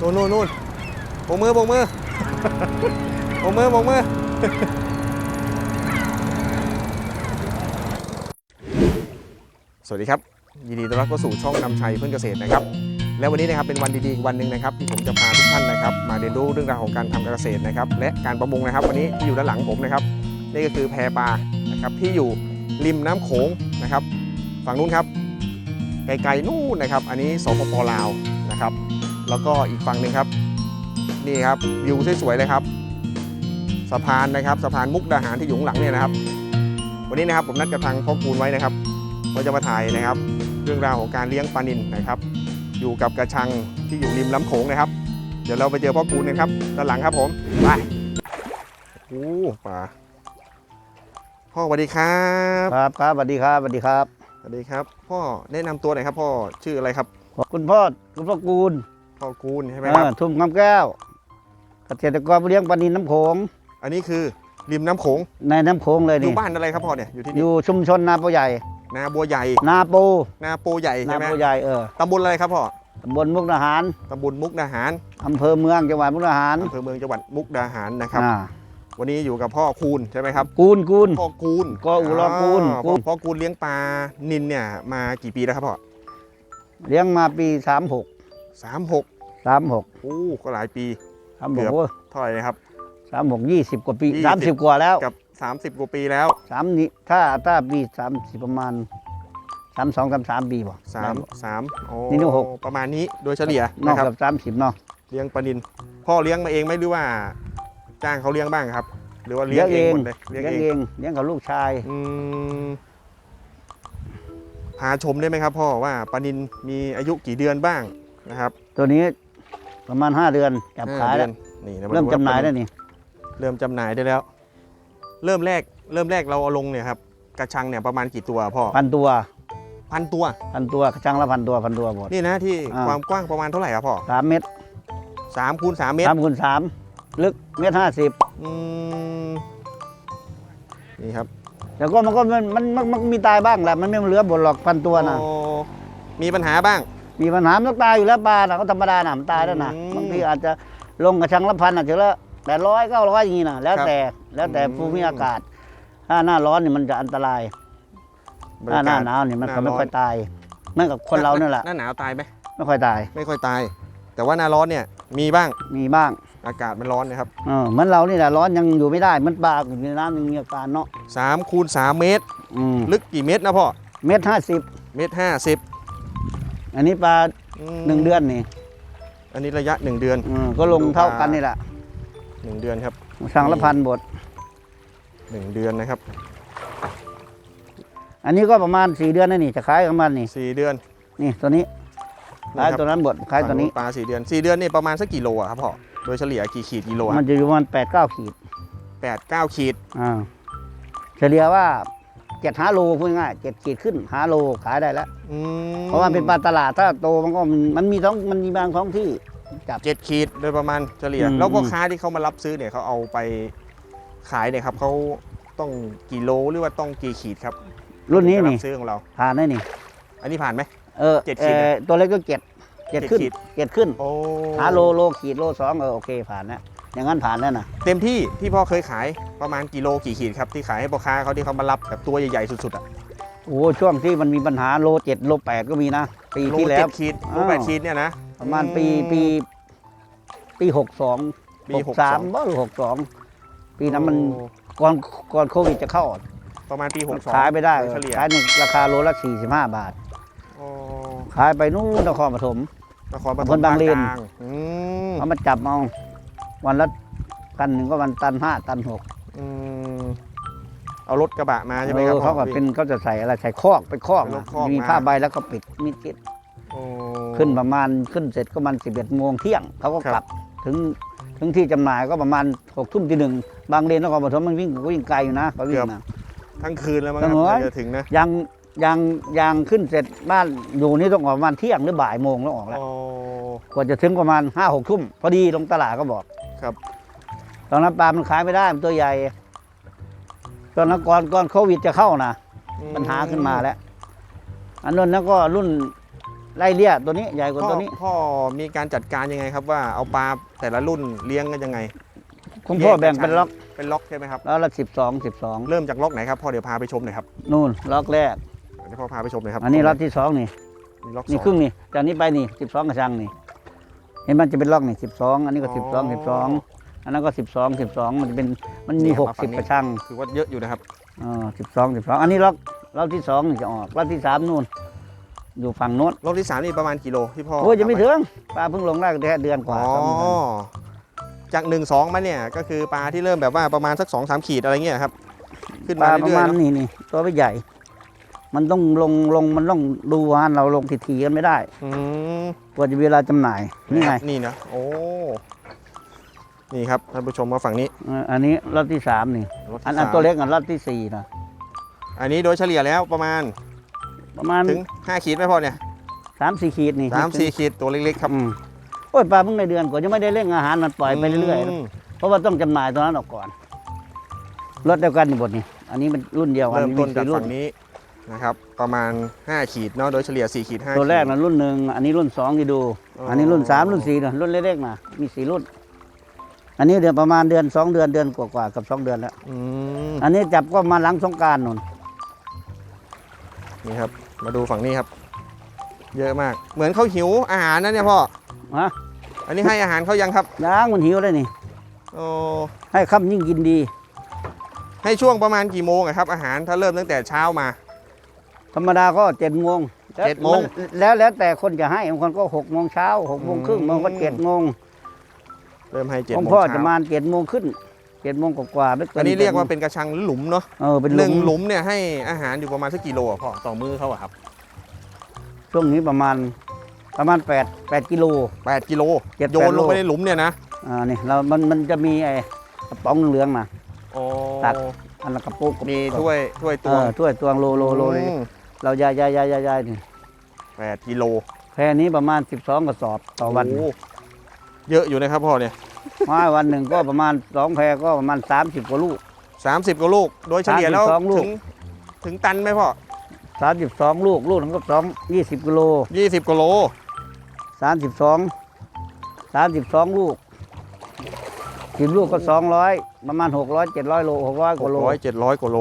นู่นนู่นนู่นบกมือบกมือบกมือบกมือ สวัสดีครับ ยินดีต้อนรับเข้าสู่ช่องนำชัยเพื่อนเกษตรนะครับ และวันนี้นะครับเป็นวันดีๆอีกวันหนึ่งนะครับ ที่ผมจะพาทุกท่านนะครับ มาเรียนรู้เรื่องราวของการทำการเกษตรนะครับ และการประมงนะครับ วันนี้ที่อยู่ด้านหลังผมนะครับ นี่ก็คือแพปลานะครับที่อยู่ริมน้ำโขงนะครับ ฝั่งนู้นครับไกลๆนู่นนะครับ อันนี้สปปลาว แล้วก็อีกฝั่งหนึ่งครับ นี่ครับวิวสวยๆเลยครับ สะพานนะครับสะพานมุกดาหารที่อยู่ข้างหลังเนี่ยนะครับ วันนี้นะครับผมนัดกับทางพ่อคูณไว้นะครับว่าจะมาถ่ายนะครับ เรื่องราวของการเลี้ยงปลานิลนะครับ อยู่กับกระชังที่อยู่ริมลำโขงนะครับ เดี๋ยวเราไปเจอพ่อคูณกันครับด้านหลังครับผมไปโอ้ปลาพ่อสวัสดีครับ ครับครับสวัสดีครับสวัสดีครับสวัสดีครับ พ่อแนะนำตัวหน่อยครับ พ่อชื่ออะไรครับ คุณพ่อคุณพ่อกูล พ่อคูณใช่ไหมครับอ่าทุ่มคำแก้ว เกษตรกรผู้เลี้ยงปลานินน้ำโขง อันนี้คือริมน้ำโขง ในน้ำโขงเลยอยู่นี่บ้านอะไรครับพ่อเนี่ยอยู่ที่อนี่ยู่ชุมชนนาโปใหญ่ นาบัวใหญ่ นาโปนาโปใหญ่นาใช่ไหมโปใหญ่เออตำบลอะไรครับพ่อตำบลมุกดาหารตำบลมุกดาหารอำเภอเมืองจังหวัดมุกดาหารอำเภอเมืองจังหวัดมุกดาหารนะครับ อ่าวันนี้อยู่กับพ่อคูณใช่ไหมครับ กูลกูลพ่อคูณก็อุรกูลอ๋อกูล พ่อคูณเลี้ยงปลานินเนี่ยมากี่ปีแล้วครับพ่อเลี้ยงมาปีสามหก สามหกสามหกโอ้ก็หลายปีสามหเกืกอบเท่าไหร่นะครับสามหกยี่สิบกว่าปียี่สิบสามสิบกว่าแล้วกับ30กว่าปีแล้วสามนี้ถ้าถ้าปีสามสิบประมาณสามสองกับสามปีบ่สามสามโอ้นี่หนูหกประมาณนี้โดยเฉลี่ยนอกนะครับกับสามสิบเนาะเลี้ยงปลานินพ่อเลี้ยงมาเองไหมหรือว่า จ้างเขาเลี้ยงบ้างครับ หรือว่าเลี้เลี้ยยงงเอเองงหมดเลยเลี้ยงเลี้ยงเองเองเลี้ยงกับลูกชายอืมพาชมได้ไหมครับพ่อว่าปลานินมีอายุกี่เดือนบ้าง นะครับตัวนี้ประมาณ 5 เดือนจับห้ขายเดืแล้อวนนี่นะเริ่มจำหน่ายแล้แล้ววนี่ เริ่มจำหน่ายได้แล้ว เริ่มแรกเริ่มแรกเราเอาลงเนี่ยครับกระชังเนี่ยประมาณกี่ตัวพ่อพันตัวพันตัวพันตัวกระชังละพันตัวพันตัวหมดนี่นะที่อ่าความกว้างประมาณเท่าไหร่ครับพ่อสามเมตรสามคูณสามเมตรสามคูณสามลึกเมตรห้าสิบอืมนี่ครับแต่ก็มันก็มันมันมันมันมีตายบ้างแหละมันไม่เหลือบนหรอกพันตัวนะโอ้มีปัญหาบ้าง มีปัญหามันต้องตายอยู่แล้วปลาน่ะก็ธรรมดาน่ะมันตายแล้วนะอืมบางทีอาจจะลงกระชังละพันอาจจะละแปดร้อยเก้าร้อยอย่างนี้นะแล้วครับแต่แล้วแต่อืม ภูมิอากาศ ถ้าหน้าร้อนนี่มันจะอันตรายบรถ้ารหน้ากาศหนาวนี่มันหน้าก็ไม่ร้อนค่อยตายนั่นกับคนเราเนี่ยแหละหน้าหนาวตายไหมไม่ค่อยตายไม่ค่อยตาย แต่ว่าหน้าร้อนเนี่ยมีบ้างมีบ้างอากาศมันร้อนนะครับเออเหมือนเรานี่แหละร้อนยังอยู่ไม่ได้เหมันปลาอยู่ในน้ำยังมีอาการเนาะสามคูณสามเมตร อืมลึกกี่เมตรนะพ่อเม็ดห้าสิบเมตรห้าสิบ อันนี้ปลามหนึ่งเดือนนี่ อันนี้ระยะหนึ่งเดือนอืมก็ลงเท่ากันนี่แหละหนึ่งเดือนครับสั่งละพันบทหนึ่งเดือนนะครับ อันนี้ก็ประมาณสี่เดือนนะนี่จะขายกับมันนี่สี่เดือน นี่ตัวนี้ขายะครับตัวนั้นบทขายตัวนี้ปลาสี่เดือนสี่เดือนนี่ประมาณสักกี่โลอะครับพ่อโดยเฉลี่ยกี่ขีดกิโลมันจะอยู่ประมาณแปดเก้าขีดแปดเก้าขีดอ่าเฉลี่ยว่าเจ็ดหาโลพูดง่ายเจ็ดขีดขึ้นหาโลขายได้แล้วอืมเพราะว่าเป็นปลาตลาดถ้าโตมันก็มันมันมีท้องมันมีบางท้องที่จับ เจ็ดขีดโดยประมาณเฉลี่ย อืม แล้วพ่อค้าที่เขามารับซื้อเนี่ยเขาเอาไปขายเนี่ยครับเขาต้องกี่โลหรือว่าต้องกี่ขีดครับรุ่นนี้ที่จะนี่รับซื้อของเรา ผ่านได้นี่ อันนี้ผ่านไหม เออเจ็ดขีดเอ่อตัวเล็กก็เจ็ดเจ็ดขึ้นเจ็ดขีด เจ็ดขึ้น โอ้หาโลโลขีดโลสองเออโอเคผ่านแล้ว อย่างนั้นผ่านแล้วนะเต็มที่ที่พ่อเคยขายประมาณกี่โลกี่ขีดครับที่ขายให้พ่อค้าเขาที่เขามารับแบบตัวใหญ่ๆสุดๆอะโอ้โหช่วงที่มันมีปัญหาโลเจ็ดโลแปดก็มีนะ ปีโลที่แล้เจ็ว ดขีดโลอ้าว แปดขีดเนี่ยนะประมาณปีอื ปีปีหกสองปีหกสาม62 บ่หรือหกสองปีนั้นมันโอ้ก่อนก่อนโควิดจะเข้าประมาณปีหกสองขายไปได้โดเฉลี่ยขายในราคาโลละสี่สิบห้าบาท โอ้ขายไปนู่นนครปฐม นครปฐคมนบางเลน ภคกลอืมเอามาจับเอา วันละตันหนึ่งก็วันตันห้าตันหกอืมเอารถกระบะมาใช่ไหมเอครับอเขาก็พี่เป็นเขาจะใส่อะไรใส่คอกเป็นคอกเป็นรนะถคอกมีมาผ้าใบแล้วก็ปิดมิดชิดโอ้ขึ้นประมาณขึ้นเสร็จก็มันสิบเอ็ดโมงเที่ยงเขาก็ครับกลับถึงถึงที่จำหน่ายก็ประมาณหกทุ่มที่หนึ่งบางเลนนครปฐมมันวิ่งวิ่งไกลอยู่นะเขาวิ่งนะทั้งคืนแล้วมั้งคทั้รับงวันเดี๋ยวถึงนะยังยังยังขึ้นเสร็จบ้านอยู่นี่ต้องออกประมาณเที่ยงหรือบ่ายโมงแล้วออกแล้วโอ้กว่าจะถึงประมาณห้าหกทุ่มพอดีลงตลาดก็บอก ครับตอนนั้นปลามันขายไม่ได้มันตัวใหญ่ตอนนั้นก่อนก่อนโควิดจะเข้านะอืปัญหาขึ้นมาแล้ว อันนั้นแล้วก็รุ่นไล่เลี่ยตัวนี้ใหญ่กว่าพ่อตัวนี้ พ่อมีการจัดการยังไงครับว่าเอาปลาแต่ละรุ่นเลี้ยงกันยังไง คุณพ่อแบ่งเป็นล็อกเป็นล็อกใช่ไหมครับแล้วละสิบสองสิบสองเริ่มจากล็อกไหนครับพ่อเดี๋ยวพาไปชมหน่อยครับนู่นล็อกแรกเดี๋ยวพ่อพาไปชมหน่อยครับอันนี้ล็อกที่สองนี่นี่ล็อกนี่สองครึ่งนี่จากนี้ไปนี่สิบสองกระชังนี่ เห็นมันจะเป็นล็อกนี่สิบสองอันนี้ก็สิบสองสิบสองอันนั้นก็สิบสองสิบสองมันจะเป็นมันมีหกสิบกระชังคือว่าเยอะอยู่นะครับอ๋อสิบสองสิบสองอันนี้ล็อกล็อกที่สองนี่จะออกล็อกที่สามนู่น อยู่ฝั่งโน้นล็อกที่สามนี่ประมาณกิโลที่พ่อโอ้ยยังไม่ถึงปลาเพิ่งลงได้แค่เดือนกอ๋ว่าอสองเดือนจากหนึ่งสองมาเนี่ยก็คือปลาที่เริ่มแบบว่าประมาณสักสองสามขีดอะไรเงี้ยครับ ขึ้นปมาลาประเรื่อยมาๆณเนอะนี่นี่ตัวไม่ใหญ่ มันต้องลงลงมันต้องดูว่าเราลงทีๆกันไม่ได้ อืม กว่าจะเวลาจำหน่าย นี่ไง นี่นะโอ้ นี่ครับท่านผู้ชมมาฝั่งนี้เอออันนี้ล็อตที่สามนี่รถอันที่อันสาม ตัวเล็กอันล็อตที่สี่นะ อันนี้โดยเฉลี่ยแล้วประมาณประมาณถึง 5 ขีดไหมพ่อเนี่ยสามสี่ขีดนี่สามสี่ขีดตัวเล็กๆครับอืมโอ้ยปลาเพิ่งในเดือนกว่าจะไม่ได้เร่งอาหารมันปล่อยไปเรื่อยๆนะมเพราะว่าต้องจำหน่ายตัวนั้นออกก่อน รถเดียวกันนี่บทนี่อันนี้มันรุ่นเดียวกันเริ่มต้นจากสี่รุ่ฝั่งนี้นะครับ ประมาณ 5 ขีดเนาะโดยเฉลี่ย4ขีด5ตัวแรกขีด นะรุ่นหนึ่งอันนี้รุ่นสองที่ดู อ๋ออั อันนี้รุ่นสามรุ่นสี่นะรุ่นเล็กๆนะมีสี่รุ่น อันนี้เดือนประมาณเดือนสองเดือนเดือนกว่าๆกับสองเดือนแล้ว อืมอันนี้จับก็มาหลังสงกรารนนนี่ครับ มาดูฝั่งนี้ครับ เยอะมาก เหมือนเขาหิวอาหารนะเนี่ยพ่อ ฮะอันนี้ให้อาหารเขายังครับล้างมันหิวแล้วนี่ โอ้ให้ค่ำยิ่งกินดี ให้ช่วงประมาณกี่โมงอะครับ อาหารถ้าเริ่มตั้งแต่เช้ามา ธรรมดาก็เจ็ดโมงเจ็ดโมง นแล้วแล้วแต่คนจะให้บางคนก็หกโมงเช้าหกโมงครึ่งอืมบางคนก็เจ็ดโมงเริ่มให้เจ็ดของโมงพ่อจะเช้ามาเจ็ดโมงขึ้นเจ็ดโมงกว่าๆไม่เกินอันนี้เรียกว่าเป็นกระชังหรือหลุมเนาะเออเป็นหหลุนึ่งมหลุมเนี่ยให้อาหารอยู่ประมาณสักกิโลอะพ่อต่อมือเขาอะครับช่วงนี้ประมาณประมาณแปดแปดกิโล แปดกิโลเจ็ดโยนลงแปดโล ไปในหลุมเนี่ยนะอ่านี่เรามันมันจะมีไอ้กระป๋องเหลืองๆนะโอ้ตัก อันละกระปุกมีถ้วยถ้วยตเอวงอถ้วยตวงโลโลโลเลยอืม เรายายยายยายยายนี่แปดกิโลแพนี้ประมาณ 12กระสอบต่อวันโอ้เยอะอยู่นะครับพ่อเนี่ยมาวันหนึ่งก็ประมาณสองแพก็ประมาณ 30กว่าลูก สามสิบกว่าลูก โดยเฉลี่ยแล้ว32ลูก ถึงถึงตันไหมพ่อ32 ลูก ลูกหนึงก็สอง20กิโลยี่สิบกิโล 32 32 ลูกสิบลูกก็ 200 ประมาณ 600 700 โล600กว่าโล ร้อยเจ็ดร้อยกว่าโล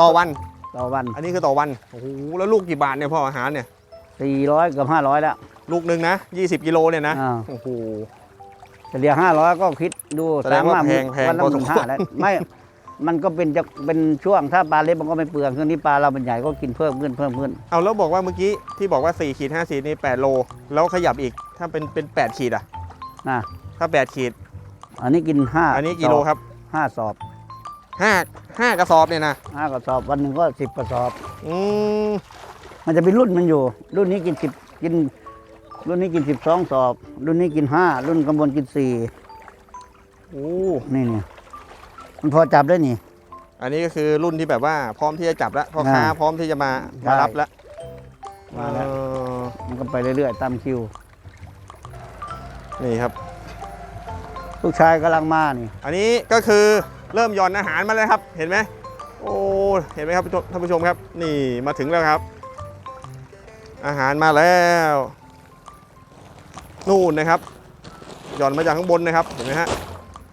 ต่อวัน ต่อวันอันนี้คือต่อวันโอ้โหแล้วลูกกี่บาทเนี่ยพ่ออาหารเนี่ย400เกือบ500แล้ว ลูกหนึ่งนะยี่สิบกิโลเนี่ยนะอ่า โอ้โห เฉลี่ย500ก็คิดดูแสดงว่าสมแพงแพงวันละพอหสมื่มนควร ห้าแล้วไม่ มันก็เป็นจะเป็นช่วงถ้าปลาเล็กมันก็ไม่เปลืองช่วงนี้ปลาเราเป็นใหญ่ก็กินเพิ่มขึ้นเพิ่มขึ้นเอาแล้วบอกว่าเมื่อกี้ที่บอกว่า4ขีด5ขีดนี่8โล แล้วขยับอีกถ้าเป็นเป็น8ขีดอะนะถ้า 8 ขีด อันนี้กินห้าอันนี้กิโลครับ ห้าสอบ 5 5กระสอบเนี่ยนะห้ากระสอบวันหนึ่งก็สิบกระสอบ อืมมันจะเป็นรุ่นมันอยู่ รุ่นนี้กินสิบกิน รุ่นนี้กินสิบสองสอบ รุ่นนี้กินห้ารุ่นกำบนกินสี่โอ้นี่นี่มันพอจับได้นี่ อันนี้ก็คือรุ่นที่แบบว่าพร้อมที่จะจับแล้วพ่อค้าอ่าพร้อมที่จะมาใช่ มารับแล้วมาแล้วเออมันก็ไปเรื่อยๆตามคิว นี่ครับ ลูกชายกำลังมานี่ อันนี้ก็คือ เริ่มหย่อนอาหารมาแล้วครับ เห็นไหมโอ้เห็นไหมครับท่านผู้ชมครับ นี่มาถึงแล้วครับ อาหารมาแล้วนู่นนะครับหย่อนมาจากข้างบนนะครับเห็นไหมฮะ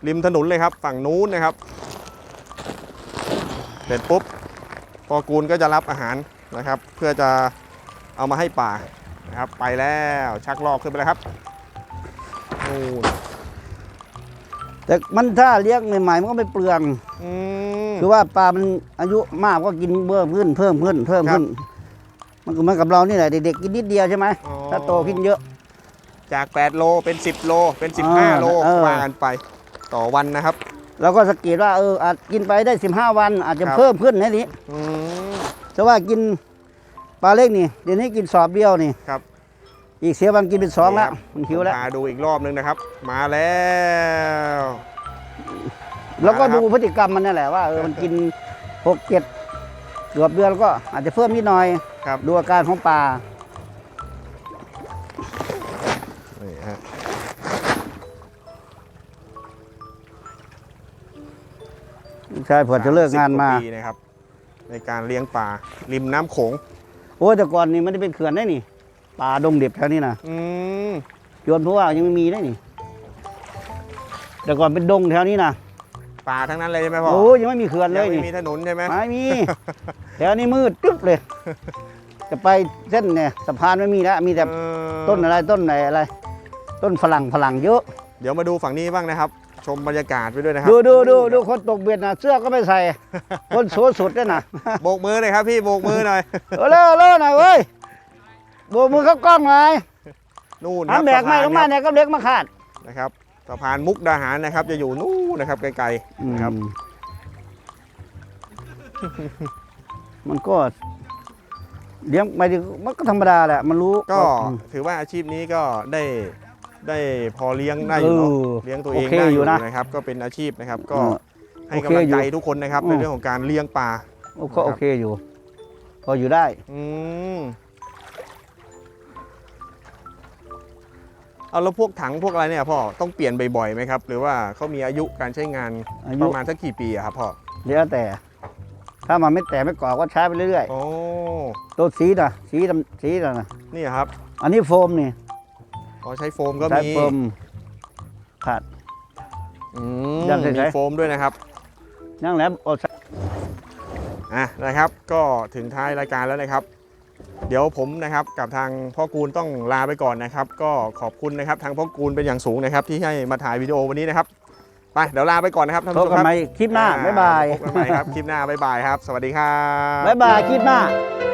ริมถนนเลยครับ ฝั่งนู้นนะครับเสร็จปุ๊บพอกูลก็จะรับอาหารนะครับ เพื่อจะเอามาให้ป่านะครับ ไปแล้วชักลอกขึ้นไปแล้วครับนู่น แต่มันถ้าเลี้ยงใหม่ๆมันก็ไม่เปลืองอืม คือว่าปลามันอายุมากก็กินเพิ่มขึ้นเพิ่มขึ้นเพิ่มขึ้นมันก็เหมือนกับเรานี่แหละเด็กๆกินนิดเดียวใช่ไหมอ๋อ ถ้าโตขึ้นเยอะ จาก 8 โลเป็น 10 โลเป็น อ่า15 โลเออ ว่ากันไป ต่อวันนะครับ เราก็สังเกตว่าเอออาจกินไปได้ 15 วันอาจจะครับ เพิ่มขึ้นนะนี้อืม แต่ว่ากินปลาเล็กนี่เดี๋ยวนี้กินสอบเดียวนี่ครับ อีกเสียวันกินเป็นสองแล้วครับมันหิวแล้วมาดูอีกรอบนึงนะครับ มาแล้ว แล้วก็มาแล้วดูพฤติกรรมมันนั่นแหละว่าเออมันกินหกเจ็ดเกือบเดือนก็อาจจะเพิ่มนิดหน่อยครับดูอาการของปลานี่ฮะใช่เผื่อจะเลิกงานมา30ว่ปีนะครับในการเลี้ยงปลาริมน้ำโขงโอ้ยแต่ก่อนนี่มันได้เป็นเขื่อนได้นี่ ป่าดงดิบแถวนี้นะอืมจวนเพราะว่ายังไม่มีได้นี่แต่ก่อนเป็นดงแถวนี้นะป่าทั้งนั้นเลยใช่ไหมพ่อโอ้ยยังไม่มีเขื่อนเลยังยไม่นี่มีถนนใช่ไหมไม่มีแถวนี้มืดตึ๊บเลย จะไปเส้นเนี่ยสะพานไม่มีแล้วมีแต่เออต้นอะไรต้นไหนอะไร ต้นฝรั่งฝรั่งเยอะ เดี๋ยวมาดูฝั่งนี้บ้างนะครับ ชมบรรยากาศไปด้วยนะครัดูดูดูดูคนตกเบ็ดนะเสื้อก็ไม่ใส่ คนสวยสุดด้วยนะโบกมือเลยครับพี่โบกมือหน่อย เออเล่เล่หน่อยเว้ย โบกมือเข้ากล้องหน่อยนู่นคหัรันแบกไม้ลงมาสะพนเนี่ยก็เล็กมาขาดนะครับสะพานมุกดาหารนะครับ จะอยู่นู่นนะครับไกลๆนะครับอืมมันก็เลี้ยงไปดิมันก็ธรรมดาแหละมันรู้ก็อืมถือว่าอาชีพนี้ก็ได้ได้พอเลี้ยงได้อยู่เนาะเออเลี้ยงตัวเองโอเคได้ออยู่ยู่นะนะครับ ก็เป็นอาชีพนะครับ ก็เออให้โอเคกำลังใจอยู่ทุกคนนะครับอืมในเรื่องของการเลี้ยงปลาโอ้ก็โอเคอยู่ พออยู่ได้ อื เอาแล้วพวกถังพวกอะไรเนี่ยพ่อต้องเปลี่ยนบ่อยๆไหมครับ หรือว่าเขามีอายุการใช้งานอาปยุระมาณสักกี่ปีอะครับพ่อแล้วแต่ ถ้ามันไม่แตกไม่กรอบก็ใช้ไปเรื่อยโอ้ๆตัวสีนะสีดำสีนะนะนี่ครับอันนี้โฟมนี่อ๋อใช้โฟมก็ใช้มีโฟมขาดอืมยังใช้ มีโฟมด้วยนะครับ นั่งแล้วเอาใส่อะนะครับก็ถึงท้ายรายการแล้วนะครับ เดี๋ยวผมนะครับกับทางพ่อกูลต้องลาไปก่อนนะครับ ก็ขอบคุณนะครับทางพ่อกูลเป็นอย่างสูงนะครับ ที่ให้มาถ่ายวิดีโอวันนี้นะครับไปเดี๋ยวลาไปก่อนนะครับท่านพบผู้ชมกันครับใหม่คลิปหน้า บ๊ายบาย พบกันใหม่ครับคลิปหน้าบ๊ายบายครับ สวัสดีครับ บ๊ายบายคลิปหน้าค